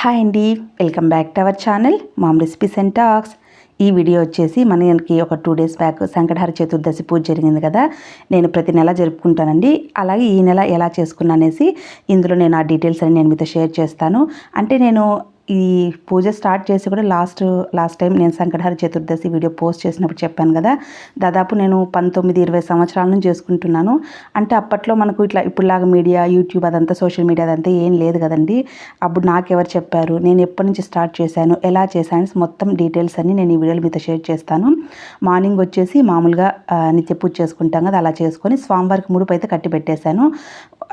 Hi అండి welcome back to our channel mom recipes and talks. ఈ video వచ్చేసి మనకి ఒక two days back Sankatahara Chaturdashi puja జరిగింది కదా నేను ప్రతి నెల జరుపుకుంటానండి. అలాగే ఈ నెల ఎలా చేసుకున్నా అనేసి ఇందులో నేను ఆ డీటెయిల్స్ అని నేను మీతో షేర్ చేస్తాను. అంటే నేను ఈ పూజ స్టార్ట్ చేసి కూడా లాస్ట్ లాస్ట్ టైం నేను సంకటహర చతుర్దశి వీడియో పోస్ట్ చేసినప్పుడు చెప్పాను కదా దాదాపు నేను పంతొమ్మిది ఇరవై సంవత్సరాల నుంచి చేసుకుంటున్నాను. అంటే అప్పట్లో మనకు ఇట్లా ఇప్పుడులాగా మీడియా యూట్యూబ్ అదంతా సోషల్ మీడియా అదంతా ఏం లేదు కదండి. అప్పుడు నాకెవరు చెప్పారు? నేను ఎప్పటి నుంచి స్టార్ట్ చేశాను? ఎలా చేశాను? మొత్తం డీటెయిల్స్ అన్ని నేను ఈ వీడియోలో మీతో షేర్ చేస్తాను. మార్నింగ్ వచ్చేసి మామూలుగా నిత్య పూజ చేసుకుంటాం కదా అలా చేసుకొని స్వామివారికి ముడుపు అయితే కట్టి పెట్టేశాను.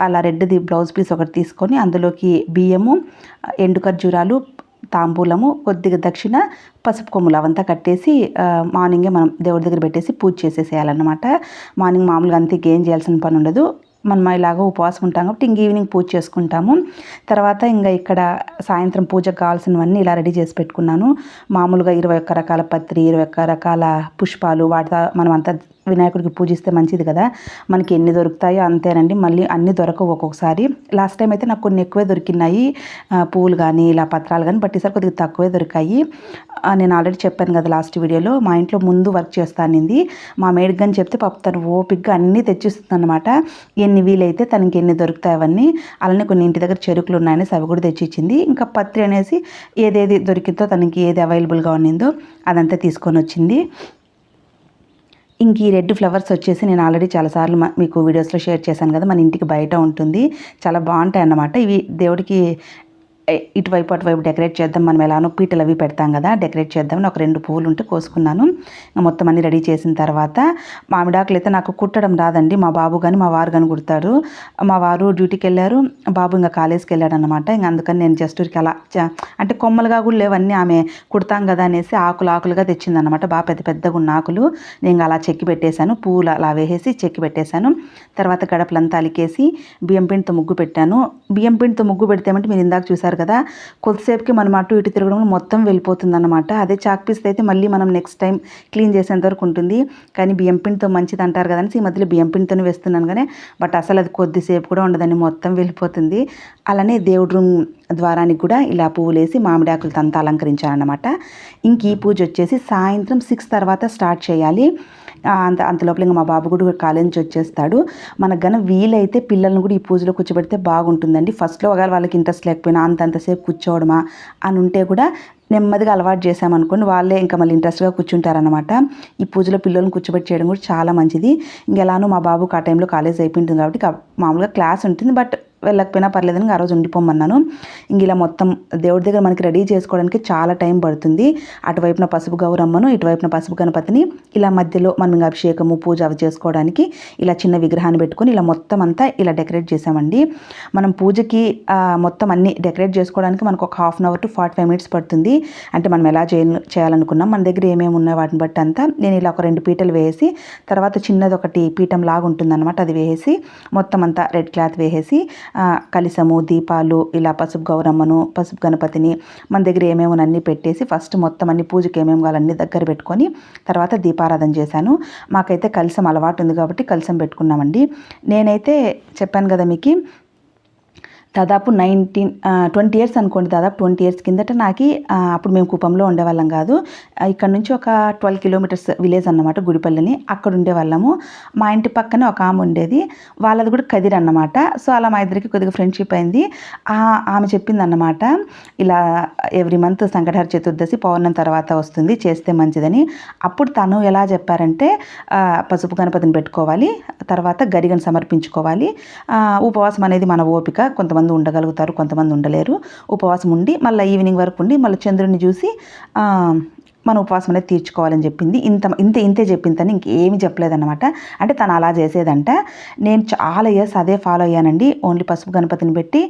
అలా రెడ్ది బ్లౌజ్ పీస్ ఒకటి తీసుకొని అందులోకి బియ్యము ఎండు ఖర్జూరాలు తాంబూలము కొద్దిగా దక్షిణ పసుపు కొమ్ములు అవంతా కట్టేసి మార్నింగే మనం దేవుడి దగ్గర పెట్టేసి పూజ చేసేసేయాలన్నమాట. మార్నింగ్ మామూలుగా అంతే ఏం చేయాల్సిన పని ఉండదు. మనం ఇలాగ ఉపవాసం ఉంటాం కాబట్టి ఇంక ఈవినింగ్ పూజ చేసుకుంటాము. తర్వాత ఇంకా ఇక్కడ సాయంత్రం పూజకు కావాల్సినవన్నీ ఇలా రెడీ చేసి పెట్టుకున్నాను. మామూలుగా ఇరవై ఒక్క రకాల పత్రి ఇరవై ఒక్క రకాల పుష్పాలు వాటితో మనం అంతా వినాయకుడికి పూజిస్తే మంచిది కదా. మనకి ఎన్ని దొరుకుతాయో అంతేనండి. మళ్ళీ అన్ని దొరకవు ఒక్కొక్కసారి. లాస్ట్ టైం అయితే నాకు కొన్ని ఎక్కువే దొరికినాయి. పువ్వులు కానీ ఇలా పత్రాలు కానీ బట్ ఈసారి కొద్దిగా తక్కువే దొరికాయి. నేను ఆల్రెడీ చెప్పాను కదా లాస్ట్ వీడియోలో మా ఇంట్లో ముందు వర్క్ చేస్తానింది మా మేడికి కానీ చెప్తే పాప తను ఓపిక్గా అన్నీ తెచ్చిస్తుంది అనమాట ఎన్ని వీలైతే తనకి ఎన్ని దొరుకుతాయి అవన్నీ. అలానే కొన్ని ఇంటి దగ్గర చెరుకులు ఉన్నాయని అవి కూడా తెచ్చిచ్చింది. ఇంకా పత్రి అనేసి ఏదేది దొరికిందో తనకి ఏది అవైలబుల్గా ఉన్నిందో అదంతా తీసుకొని వచ్చింది. ఇంక ఈ రెడ్ ఫ్లవర్స్ వచ్చేసి నేను ఆల్రెడీ చాలాసార్లు మీకు వీడియోస్లో షేర్ చేశాను కదా మన ఇంటికి బయట ఉంటుంది. చాలా బాగుంటాయి అన్నమాట ఇవి దేవుడికి ఇటువైపు అటువైపు డెకరేట్ చేద్దాం మనం ఎలానో పీటలు అవి పెడతాం కదా డెకరేట్ చేద్దామని ఒక రెండు పువ్వులు ఉంటే కోసుకున్నాను. మొత్తం అన్ని రెడీ చేసిన తర్వాత మామిడాకులు అయితే నాకు కుట్టడం రాదండి. మా బాబు కానీ మా వారు కానీ కుడతారు. మా వారు డ్యూటీకి వెళ్ళారు బాబు ఇంకా కాలేజ్కి వెళ్ళాడు అనమాట ఇంకా అందుకని నేను జస్ట్ ఊరికి అలా అంటే కొమ్మలుగా కూడా లేవన్నీ ఆమె కుడతాం కదా అనేసి ఆకులు ఆకులుగా తెచ్చిందనమాట బాగా పెద్ద పెద్దగా ఉన్న ఆకులు. నేను అలా చెక్కి పెట్టేశాను. పువ్వులు అలా వేసేసి చెక్కి పెట్టేశాను. తర్వాత గడపలంతా అలికేసి బియ్యం పిండితో ముగ్గు పెట్టాను. బియ్యం పిండితో ముగ్గు పెడితేమంటే మీరు ఇందాక చూసారు కదా. కొద్దిసేపుకి మనం అటు ఇటు తిరగడం మొత్తం వెళ్ళిపోతుంది అనమాట అదే చాక్ పీస్ అయితే మళ్ళీ మనం నెక్స్ట్ టైం క్లీన్ చేసేంత వరకు ఉంటుంది. కానీ బియ్యం పిండితో మంచిది అంటారు కదా ఈ మధ్యలో బియ్యం పిండితోనే వేస్తున్నాను కానీ బట్ అసలు అది కొద్దిసేపు కూడా ఉండదని మొత్తం వెళ్ళిపోతుంది. అలానే దేవుడు రూమ్ ద్వారానికి కూడా ఇలా పువ్వులు వేసి మామిడి ఆకులతో అంతా అలంకరించారనమాట ఇంక ఈ పూజ వచ్చేసి సాయంత్రం సిక్స్ తర్వాత స్టార్ట్ చేయాలి. అంత అంతలోపల ఇంకా మా బాబు కూడా కాలేజ్ నుంచి వచ్చేస్తాడు. మనకు గన వీలైతే పిల్లల్ని కూడా ఈ పూజలో కూర్చోబెడితే బాగుంటుందండి. ఫస్ట్లో ఒకవేళ వాళ్ళకి ఇంట్రెస్ట్ లేకపోయినా అంత అంతసేపు కూర్చోవడమా అని ఉంటే కూడా నెమ్మదిగా అలవాటు చేసామనుకోండి వాళ్ళే ఇంకా మళ్ళీ ఇంట్రెస్ట్గా కూర్చుంటారనమాట ఈ పూజలో పిల్లల్ని కూర్చోబెట్టి చేయడం కూడా చాలా మంచిది. ఇంకెలానో మా బాబుకి ఆ టైంలో కాలేజ్ అయిపోయింటుంది కాబట్టి మామూలుగా క్లాస్ ఉంటుంది బట్ వెళ్ళకపోయినా పర్లేదని ఆ రోజు ఉండిపోమన్నాను. ఇంక ఇలా మొత్తం దేవుడి దగ్గర మనకి రెడీ చేసుకోవడానికి చాలా టైం పడుతుంది. అటువైపున పసుపు గౌరమ్మను ఇటువైపున పసుపు గణపతిని ఇలా మధ్యలో మనం అభిషేకము పూజ అవి చేసుకోవడానికి ఇలా చిన్న విగ్రహాన్ని పెట్టుకొని ఇలా మొత్తం అంతా ఇలా డెకరేట్ చేసామండి మనం పూజకి మొత్తం అన్ని డెకరేట్ చేసుకోవడానికి మనకు ఒక half an hour to forty five minutes పడుతుంది. అంటే మనం ఎలా చేయ చేయాలనుకున్నాం మన దగ్గర ఏమేమి ఉన్నాయి వాటిని బట్టి అంతా నేను ఇలా ఒక రెండు పీటలు వేసి తర్వాత చిన్నది ఒకటి పీఠం లాగా ఉంటుందన్నమాట అది వేసి మొత్తం అంతా రెడ్ క్లాత్ వేసేసి కలిసము దీపాలు ఇలా పసుపు గౌరమ్మను పసుపు గణపతిని మన దగ్గర ఏమేమో అన్నీ పెట్టేసి ఫస్ట్ మొత్తం అన్ని పూజకి ఏమేమి కావాలన్నీ దగ్గర పెట్టుకొని తర్వాత దీపారాధన చేశాను. మాకైతే కలిసం అలవాటు ఉంది కాబట్టి కలిసం పెట్టుకున్నామండి. నేనైతే చెప్పాను కదా మీకు దాదాపు నైన్టీన్ ట్వంటీ ఇయర్స్ అనుకోండి దాదాపు ట్వంటీ ఇయర్స్ కిందట నాకు అప్పుడు మేము కుప్పంలో ఉండేవాళ్ళం కాదు. ఇక్కడ నుంచి ఒక ట్వెల్వ్ కిలోమీటర్స్ విలేజ్ అన్నమాట గుడిపల్లిని అక్కడ ఉండేవాళ్ళము. మా ఇంటి పక్కనే ఒక ఆమె ఉండేది. వాళ్ళది కూడా కదిరి అన్నమాట. సో అలా మా ఇద్దరికి కొద్దిగా ఫ్రెండ్షిప్ అయింది. ఆమె చెప్పింది అన్నమాట ఇలా ఎవ్రీ మంత్ సంకటహర చతుర్దశి పౌర్ణం తర్వాత వస్తుంది చేస్తే మంచిదని. అప్పుడు తను ఎలా చెప్పారంటే పసుపు గణపతిని పెట్టుకోవాలి తర్వాత గరిగను సమర్పించుకోవాలి. ఉపవాసం అనేది మన ఓపిక కొంతమంది కొంతమంది ఉండగలుగుతారు కొంతమంది ఉండలేరు. ఉపవాసం ఉండి మళ్ళీ ఈవినింగ్ వరకు ఉండి మళ్ళీ చంద్రుడిని చూసి మన ఉపవాసం అనేది తీర్చుకోవాలని చెప్పింది. ఇంత ఇంత ఇంతే చెప్పింది తను. ఇంకేమి చెప్పలేదన్నమాట. అంటే తను అలా చేసేదంట. నేను చాలా ఇయర్స్ అదే ఫాలో అయ్యానండి. ఓన్లీ పసుపు గణపతిని పెట్టి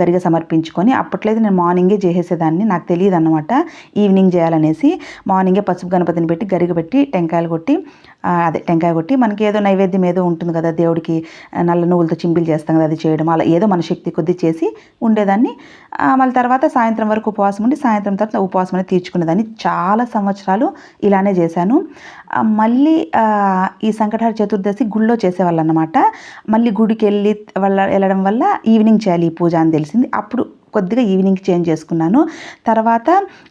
గరిగ సమర్పించుకొని అప్పట్లేదు నేను మార్నింగే చేసేసేదాన్ని. నాకు తెలియదు అనమాట ఈవినింగ్ చేయాలనేసి మార్నింగే పసుపు గణపతిని పెట్టి గరిగ పెట్టి టెంకాయలు కొట్టి అదే టెంకాయ కొట్టి మనకి ఏదో నైవేద్యం ఏదో ఉంటుంది కదా దేవుడికి నల్ల నువ్వులతో చింపిలు చేస్తాం కదా అది చేయడం. అలా ఏదో మన శక్తి కొద్ది చేసి ఉండేదాన్ని. మళ్ళీ తర్వాత సాయంత్రం వరకు ఉపవాసం ఉండి సాయంత్రం తర్వాత ఉపవాసం అనేది తీర్చుకునేదాన్ని. చాలా సంవత్సరాలు ఇలానే చేశాను. మళ్ళీ ఈ సంకటహార చతుర్దశి గుళ్ళో చేసేవాళ్ళు అనమాట మళ్ళీ గుడికి వెళ్ళి వాళ్ళ వెళ్ళడం వల్ల ఈవినింగ్ చేయాలి ఈ పూజ అని తెలిసింది. అప్పుడు కొద్దిగా ఈవినింగ్ చేంజ్ చేసుకున్నాను. తర్వాత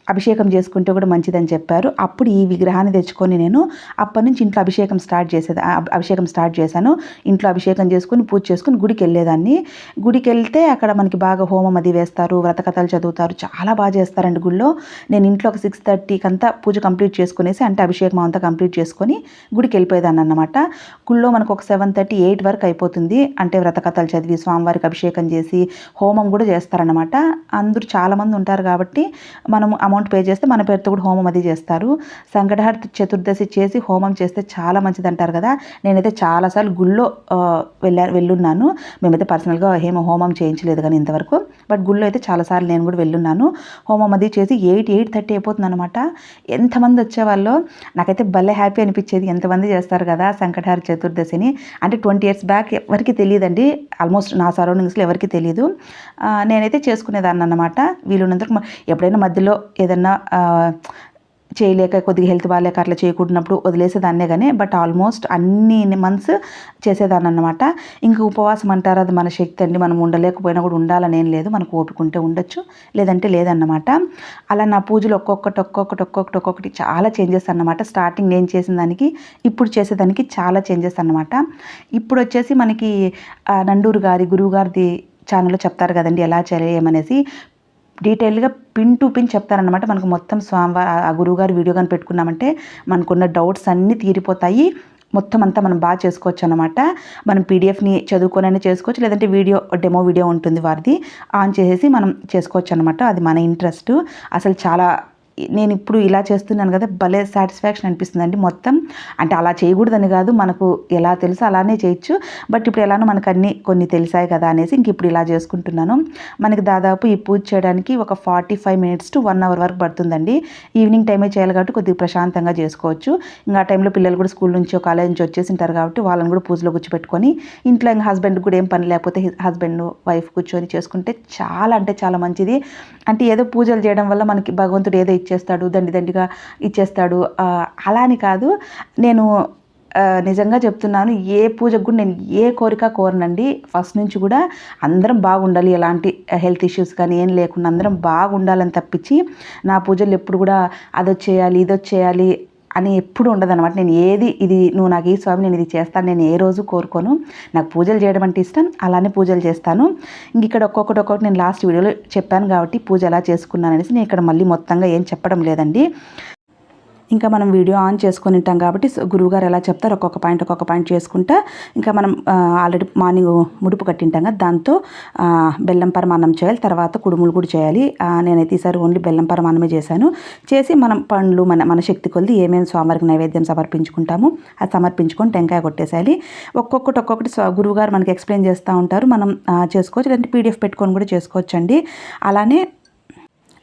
అభిషేకం చేసుకుంటే కూడా మంచిదని చెప్పారు. అప్పుడు ఈ విగ్రహాన్ని తెచ్చుకొని నేను అప్పటి నుంచి ఇంట్లో అభిషేకం స్టార్ట్ చేసేది అభిషేకం స్టార్ట్ చేశాను. ఇంట్లో అభిషేకం చేసుకుని పూజ చేసుకుని గుడికి వెళ్ళేదాన్ని. గుడికి వెళ్తే అక్కడ మనకి బాగా హోమం అది వేస్తారు వ్రతకథలు చదువుతారు. చాలా బాగా చేస్తారండి గుళ్ళో. నేను ఇంట్లో ఒక సిక్స్ థర్టీకి అంతా పూజ కంప్లీట్ చేసుకునేసి అంటే అభిషేకం అంతా కంప్లీట్ చేసుకొని గుడికి వెళ్ళిపోయేదాన్ని అన్నమాట. గుళ్ళో మనకు ఒక సెవెన్ థర్టీ ఎయిట్ వరకు అయిపోతుంది. అంటే వ్రతకథలు చదివి స్వామివారికి అభిషేకం చేసి హోమం కూడా చేస్తారన్నమాట. అందరూ చాలామంది ఉంటారు కాబట్టి మనం అమౌంట్ పే చేస్తే మన పేరుతో కూడా హోమం అది చేస్తారు. సంకటహర చతుర్దశి చేసి హోమం చేస్తే చాలా మంచిది అంటారు కదా. నేనైతే చాలాసార్లు గుళ్ళో వెళ్ళా వెళ్ళున్నాను. మేమైతే పర్సనల్గా హేమ హోమం చేయించలేదు కానీ ఇంతవరకు. బట్ గుళ్ళో అయితే చాలాసార్లు నేను కూడా వెళ్ళున్నాను. హోమం అది చేసి ఎయిట్ ఎయిట్ థర్టీ అయిపోతుంది అనమాట ఎంతమంది వచ్చేవాళ్ళు? నాకైతే భలే హ్యాపీ అనిపించేది. ఎంతమంది చేస్తారు కదా సంకటహార చతుర్దశిని? అంటే ట్వంటీ ఇయర్స్ బ్యాక్ ఎవరికి తెలియదండి. ఆల్మోస్ట్ నా సరౌండింగ్స్లో ఎవరికి తెలియదు నేనైతే నేనైతే చేసుకునేదాన్ని అన్నమాట వీలున్నంతకు ఎప్పుడైనా మధ్యలో ఏదన్నా చేయలేక కొద్దిగా హెల్త్ బాగాలేక అట్లా చేయకుండాప్పుడు వదిలేసేదాన్నే కానీ బట్ ఆల్మోస్ట్ అన్ని మంత్స్ చేసేదాన్ని అనమాట ఇంకా ఉపవాసం అంటారు అది మన శక్తి అండి. మనం ఉండలేకపోయినా కూడా ఉండాలని ఏం లేదు. మనకు ఓపిక ఉంటే ఉండొచ్చు లేదంటే లేదన్నమాట. అలా నా పూజలు ఒక్కొక్కటి ఒక్కొక్కటి ఒక్కొక్కటి ఒక్కొక్కటి చాలా చేంజెస్ అన్నమాట. స్టార్టింగ్ నేను చేసిన దానికి ఇప్పుడు చేసేదానికి చాలా చేంజెస్ అన్నమాట. ఇప్పుడు వచ్చేసి మనకి నండూరు గారి గురువు గారిది ఛానల్లో చెప్తారు కదండి ఎలా చేయాలి ఏమనేసి డీటెయిల్గా పిన్ టు పిన్ చెప్తారనమాట మనకు మొత్తం స్వామివారి ఆ గురువుగారి వీడియో కానీ పెట్టుకున్నామంటే మనకున్న డౌట్స్ అన్నీ తీరిపోతాయి. మొత్తం అంతా మనం బాగా చేసుకోవచ్చు అనమాట మనం పీడిఎఫ్ని చదువుకోనైనా చేసుకోవచ్చు లేదంటే వీడియో డెమో వీడియో ఉంటుంది వారిది ఆన్ చేసేసి మనం చేసుకోవచ్చు అనమాట అది మన ఇంట్రెస్ట్. అసలు చాలా నేను ఇప్పుడు ఇలా చేస్తున్నాను కదా భలే సాటిస్ఫాక్షన్ అనిపిస్తుంది అండి మొత్తం. అంటే అలా చేయకూడదని కాదు మనకు ఎలా తెలుసు అలానే చేయొచ్చు. బట్ ఇప్పుడు ఎలానో మనకు అన్నీ కొన్ని తెలిసాయి కదా అనేసి ఇంక ఇప్పుడు ఇలా చేసుకుంటున్నాను. మనకి దాదాపు ఈ పూజ చేయడానికి ఒక forty five minutes to one hour వరకు పడుతుందండి. ఈవినింగ్ టైమే చేయాలి కాబట్టి కొద్దిగా ప్రశాంతంగా చేసుకోవచ్చు. ఇంకా ఆ టైంలో పిల్లలు కూడా స్కూల్ నుంచి కాలేజ్ నుంచి వచ్చేసి ఉంటారు కాబట్టి వాళ్ళని కూడా పూజలో కూర్చోపెట్టుకొని ఇంట్లో ఇంకా హస్బెండ్ కూడా ఏం పని లేకపోతే హస్బెండ్ వైఫ్ కూర్చొని చేసుకుంటే చాలా అంటే చాలా మంచిది. అంటే ఏదో పూజలు చేయడం వల్ల మనకి భగవంతుడు ఏదో ఇచ్చేస్తాడు దండి దండిగా ఇచ్చేస్తాడు. అలా అని కాదు. నేను నిజంగా చెప్తున్నాను ఏ పూజకు కూడా నేను ఏ కోరిక కోరనండి. ఫస్ట్ నుంచి కూడా అందరం బాగుండాలి. ఎలాంటి హెల్త్ ఇష్యూస్ కానీ ఏం లేకుండా అందరం బాగుండాలని తప్పించి నా పూజలు ఎప్పుడు కూడా అదొచ్చేయాలి ఇదొచ్చేయాలి అని ఎప్పుడు ఉండదన్నమాట. నేను ఏది ఇది నువ్వు నాకు ఈ స్వామి నేను ఇది చేస్తాను నేను ఏ రోజు కోరుకోను. నాకు పూజలు చేయడం అంటే ఇష్టం అలానే పూజలు చేస్తాను. ఇంక ఇక్కడ ఒక్కొక్కటి ఒక్కొక్కటి నేను లాస్ట్ వీడియోలో చెప్పాను కాబట్టి పూజ ఎలా చేసుకున్నాను అనేసి నేను ఇక్కడ మళ్ళీ మొత్తంగా ఏం చెప్పడం లేదండి. ఇంకా మనం వీడియో ఆన్ చేసుకొని ఉంటాం కాబట్టి గురువుగారు ఎలా చెప్తారు ఒక్కొక్క పాయింట్ ఒక్కొక్క పాయింట్ చేసుకుంటా ఇంకా మనం ఆల్రెడీ మార్నింగ్ ముడుపు కట్టింటాం కదా దాంతో బెల్లం పరమాన్నం చేయాలి తర్వాత కుడుములు కూడా చేయాలి. నేనైతే ఈసారి ఓన్లీ బెల్లం పరమాన్నమే చేశాను. చేసి మనం పండ్లు మన మన శక్తి కొలిది ఏమేమి స్వామివారికి నైవేద్యం సమర్పించుకుంటామో అది సమర్పించుకొని టెంకాయ కొట్టేసేయాలి. ఒక్కొక్కటి ఒక్కొక్కటి గురువుగారు మనకి ఎక్స్ప్లెయిన్ చేస్తూ ఉంటారు. మనం చేసుకోవచ్చు. లేదంటే పీడిఎఫ్ పెట్టుకొని కూడా చేసుకోవచ్చండి. అలానే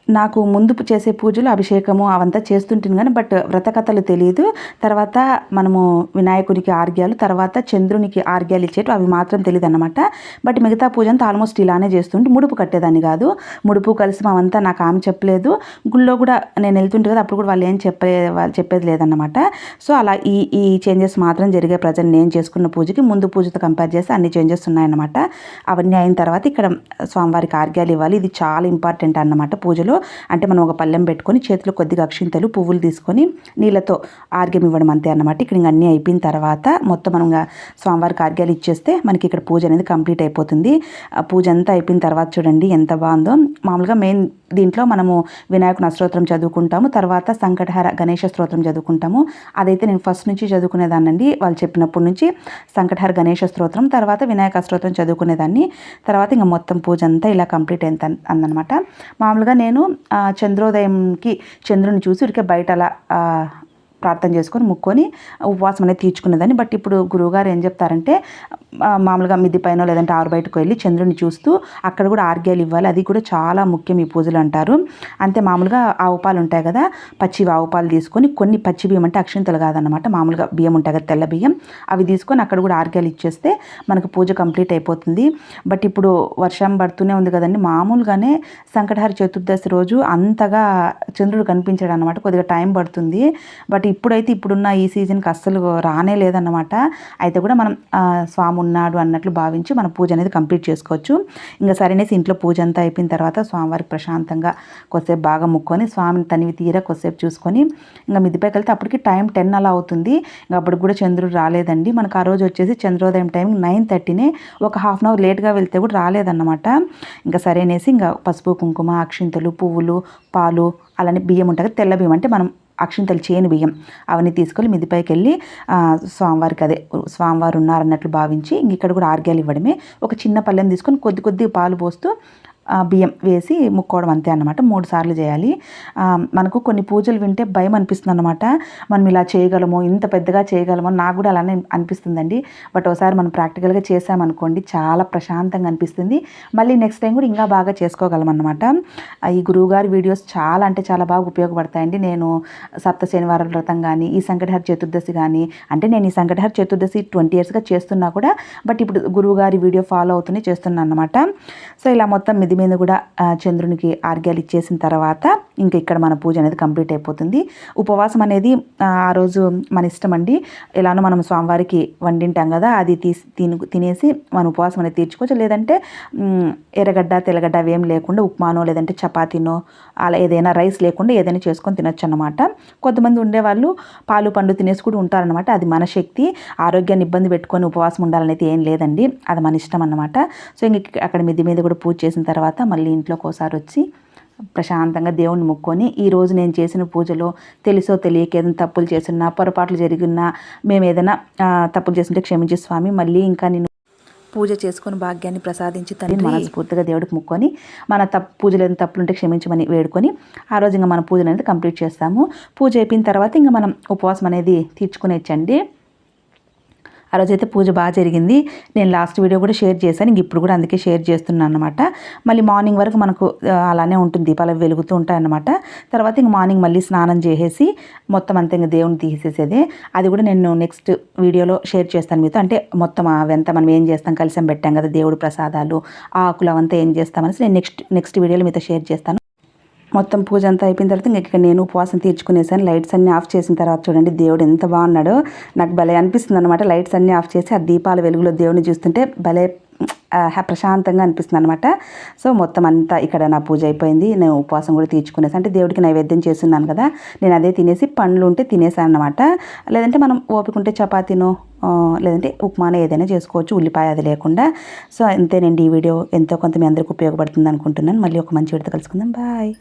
నాకు ముందు చేసే పూజలు అభిషేకము అవంతా చేస్తుంటాను కానీ బట్ వ్రతకథలు తెలియదు తర్వాత మనము వినాయకునికి ఆర్గ్యాలు తర్వాత చంద్రునికి ఆర్గ్యాలు ఇచ్చేటు అవి మాత్రం తెలియదు అనమాట బట్ మిగతా పూజ అంతా ఆల్మోస్ట్ ఇలానే చేస్తుంటే ముడుపు కట్టేదాన్ని కాదు. ముడుపు కలిసి అవంతా నాకు ఆమె చెప్పలేదు. గుళ్ళో కూడా నేను వెళ్తుంటే కదా అప్పుడు కూడా వాళ్ళు ఏం చెప్పే వాళ్ళు చెప్పేది లేదన్నమాట. సో అలా ఈ ఈ చేంజెస్ మాత్రం జరిగే ప్రజెంట్ నేను చేసుకున్న పూజకి ముందు పూజతో కంపేర్ చేస్తే అన్ని చేంజెస్ ఉన్నాయన్నమాట. అవన్నీ అయిన తర్వాత ఇక్కడ స్వామివారికి ఆర్గ్యాలు ఇవ్వాలి. ఇది చాలా ఇంపార్టెంట్ అన్నమాట పూజలో. అంటే మనం ఒక పళ్ళెం పెట్టుకొని చేతిలో కొద్దిగా అక్షింతలు పువ్వులు తీసుకొని నీళ్ళతో ఆర్గ్యం ఇవ్వడం అంతే అన్నమాట. ఇక్కడ ఇంక అన్నీ అయిపోయిన తర్వాత మొత్తం మనం స్వామివారికి ఆర్గ్యాలు ఇచ్చేస్తే మనకి ఇక్కడ పూజ అనేది కంప్లీట్ అయిపోతుంది. ఆ పూజ అంతా అయిపోయిన తర్వాత చూడండి ఎంత బాగుందో. మామూలుగా మెయిన్ దీంట్లో మనము వినాయకుని అష్టోత్తరం చదువుకుంటాము తర్వాత సంకటహర గణేష స్తోత్రం చదువుకుంటాము. అదైతే నేను ఫస్ట్ నుంచి చదువుకునేదాన్నండి. వాళ్ళు చెప్పినప్పటి నుంచి సంకటహర గణేష స్తోత్రం తర్వాత వినాయక స్తోత్రం చదువుకునేదాన్ని. తర్వాత ఇంకా మొత్తం పూజ అంతా ఇలా కంప్లీట్ అయింది అందనమాట మామూలుగా నేను చంద్రోదయంకి చంద్రుని చూసి ఉరికే బయట అలా ఆ, ప్రార్థన చేసుకొని ముక్కొని ఉపవాసం అనేది తీర్చుకునేదాన్ని బట్ ఇప్పుడు గురువుగారు ఏం చెప్తారంటే మామూలుగా మిద్ది పైన లేదంటే ఆరు బయటకు వెళ్ళి చంద్రుని చూస్తూ అక్కడ కూడా ఆర్గ్యాలు ఇవ్వాలి. అది కూడా చాలా ముఖ్యం ఈ పూజలు అంటారు. అంతే మామూలుగా ఆవు పాలు ఉంటాయి కదా పచ్చి ఆవు పాలు తీసుకొని కొన్ని పచ్చి బియ్యం అంటే అక్షింతలు కాదనమాట మామూలుగా బియ్యం ఉంటాయి కదా తెల్ల బియ్యం. అవి తీసుకొని అక్కడ కూడా ఆర్గ్యాలు ఇచ్చేస్తే మనకు పూజ కంప్లీట్ అయిపోతుంది. బట్ ఇప్పుడు వర్షం పడుతూనే ఉంది కదండి. మామూలుగానే సంకటహర చతుర్దశి రోజు అంతగా చంద్రుడు కనిపించాడు అనమాట కొద్దిగా టైం పడుతుంది. బట్ ఇప్పుడైతే ఇప్పుడున్న ఈ సీజన్కి అస్సలు రానే లేదన్నమాట. అయితే కూడా మనం స్వామి ఉన్నాడు అన్నట్లు భావించి మన పూజ అనేది కంప్లీట్ చేసుకోవచ్చు. ఇంకా సరేనేసి ఇంట్లో పూజ అంతా అయిపోయిన తర్వాత స్వామివారికి ప్రశాంతంగా కొద్దిసేపు బాగా ముక్కొని స్వామిని తనివి తీరా కొద్దిసేపు చూసుకొని ఇంకా మిద్దిపైకి వెళ్తే అప్పటికి టైం టెన్ అలా అవుతుంది. ఇంకా అప్పటికి కూడా చంద్రుడు రాలేదండి. మనకు ఆ రోజు వచ్చేసి చంద్రోదయం టైం నైన్ థర్టీనే ఒక హాఫ్ అన్ అవర్ లేట్గా వెళ్తే కూడా రాలేదన్నమాట. ఇంకా సరేనేసి ఇంకా పసుపు కుంకుమ అక్షింతలు పువ్వులు పాలు అలానే బియ్యం ఉంటుంది. తెల్ల బియ్యం అంటే మనం అక్షింతలు చేను బియ్యం అవన్నీ తీసుకొని మిదిపైకి వెళ్ళి స్వామివారికి అదే స్వామివారు ఉన్నారన్నట్లు భావించి ఇంక ఇక్కడ కూడా ఆర్గ్యాలు ఇవ్వడమే. ఒక చిన్న పళ్ళెం తీసుకొని కొద్ది కొద్ది పాలు పోస్తూ బియ్యం వేసి ముక్కోవడం అంతే అనమాట మూడు సార్లు చేయాలి. మనకు కొన్ని పూజలు వింటే భయం అనిపిస్తుంది అనమాట మనం ఇలా చేయగలము ఇంత పెద్దగా చేయగలము నాకు కూడా అలానే అనిపిస్తుందండి. బట్ ఒకసారి మనం ప్రాక్టికల్గా చేసామనుకోండి చాలా ప్రశాంతంగా అనిపిస్తుంది. మళ్ళీ నెక్స్ట్ టైం కూడా ఇంకా బాగా చేసుకోగలం అనమాట ఈ గురువుగారి వీడియోస్ చాలా అంటే చాలా బాగా ఉపయోగపడతాయండి. నేను సప్త శనివారం వ్రతం కానీ ఈ సంకటహర చతుర్దశి కానీ అంటే నేను ఈ సంకటహర చతుర్దశి ట్వంటీ ఇయర్స్గా చేస్తున్నా కూడా బట్ ఇప్పుడు గురువుగారి వీడియో ఫాలో అవుతూనే చేస్తున్నాను అనమాట సో ఇలా మొత్తం ఇది మిది మీద కూడా చంద్రునికి ఆర్గ్యాలు ఇచ్చేసిన తర్వాత ఇంకా ఇక్కడ మన పూజ అనేది కంప్లీట్ అయిపోతుంది. ఉపవాసం అనేది ఆ రోజు మన ఇష్టం అండి. ఎలానో మనం స్వామివారికి వండింటాం కదా అది తీసి తిని తినేసి మన ఉపవాసం అనేది తీర్చుకోవచ్చు. లేదంటే ఎర్రగడ్డ తెల్లగడ్డ అవేం లేకుండా ఉప్మానో లేదంటే చపాతీనో అలా ఏదైనా రైస్ లేకుండా ఏదైనా చేసుకొని తినొచ్చు అనమాట కొంతమంది ఉండేవాళ్ళు పాలు పండు తినేసి కూడా ఉంటారనమాట అది మన శక్తి. ఆరోగ్యాన్ని ఇబ్బంది పెట్టుకొని ఉపవాసం ఉండాలనేది ఏం లేదండి. అది మన ఇష్టం అనమాట సో ఇంక అక్కడ మిద్ది మీద కూడా పూజ చేసిన తర్వాత తర్వాత మళ్ళీ ఇంట్లోకి ఒకసారి వచ్చి ప్రశాంతంగా దేవుణ్ణి మొక్కొని ఈరోజు నేను చేసిన పూజలో తెలుసో తెలియక ఏదైనా తప్పులు చేసినా పొరపాట్లు జరిగినా మేము ఏదైనా తప్పులు చేస్తుంటే క్షమించే స్వామి మళ్ళీ ఇంకా నేను పూజ చేసుకుని భాగ్యాన్ని ప్రసాదించి తను మనస్ఫూర్తిగా దేవుడికి ముక్కొని మన తప్పు పూజలు ఏదైనా తప్పులుంటే క్షమించమని వేడుకొని ఆ రోజు ఇంకా మన పూజ అనేది కంప్లీట్ చేస్తాము. పూజ అయిపోయిన తర్వాత ఇంకా మనం ఉపవాసం అనేది తీర్చుకునేచ్చండి. ఆ రోజైతే పూజ బాగా జరిగింది. నేను లాస్ట్ వీడియో కూడా షేర్ చేశాను. ఇంక ఇప్పుడు కూడా అందుకే షేర్ చేస్తున్నాను అనమాట మళ్ళీ మార్నింగ్ వరకు మనకు అలానే ఉంటుంది. దీపాలు వెలుగుతూ ఉంటాయన్నమాట తర్వాత ఇంక మార్నింగ్ మళ్ళీ స్నానం చేసేసి మొత్తం అంతా ఇంకా దేవుని తీసేసేది. అది కూడా నేను నెక్స్ట్ వీడియోలో షేర్ చేస్తాను మీతో. అంటే మొత్తం అవంతా మనం ఏం చేస్తాం? కలిసి పెట్టాం కదా దేవుడు ప్రసాదాలు ఆకులు అవంతా ఏం చేస్తామనేసి నేను నెక్స్ట్ నెక్స్ట్ వీడియోలో మీతో షేర్ చేస్తాను. మొత్తం పూజ అంతా అయిపోయిన తర్వాత ఇంక నేను ఉపవాసం తీర్చుకునేసాను. లైట్స్ అన్నీ ఆఫ్ చేసిన తర్వాత చూడండి దేవుడు ఎంత బాగున్నాడో. నాకు భలే అనిపిస్తుంది అనమాట లైట్స్ అన్నీ ఆఫ్ చేసి ఆ దీపాల వెలుగులో దేవుని చూస్తుంటే భలే ప్రశాంతంగా అనిపిస్తుంది అనమాట సో మొత్తం అంతా ఇక్కడ నా పూజ అయిపోయింది. నేను ఉపవాసం కూడా తీర్చుకునేసి అంటే దేవుడికి నైవేద్యం చేస్తున్నాను కదా. నేను అదే తినేసి పండ్లు ఉంటే తినేసాను అనమాట లేదంటే మనం ఓపికంటే చపాతీనో లేదంటే ఉప్మానే ఏదైనా చేసుకోవచ్చు. ఉల్లిపాయ అది లేకుండా. సో అంతేనండి ఈ వీడియో. ఎంతో కొంత మీ అందరికి ఉపయోగపడుతుంది అనుకుంటున్నాను. మళ్ళీ ఒక మంచి వీడితో కలుసుకుందాం. బాయ్.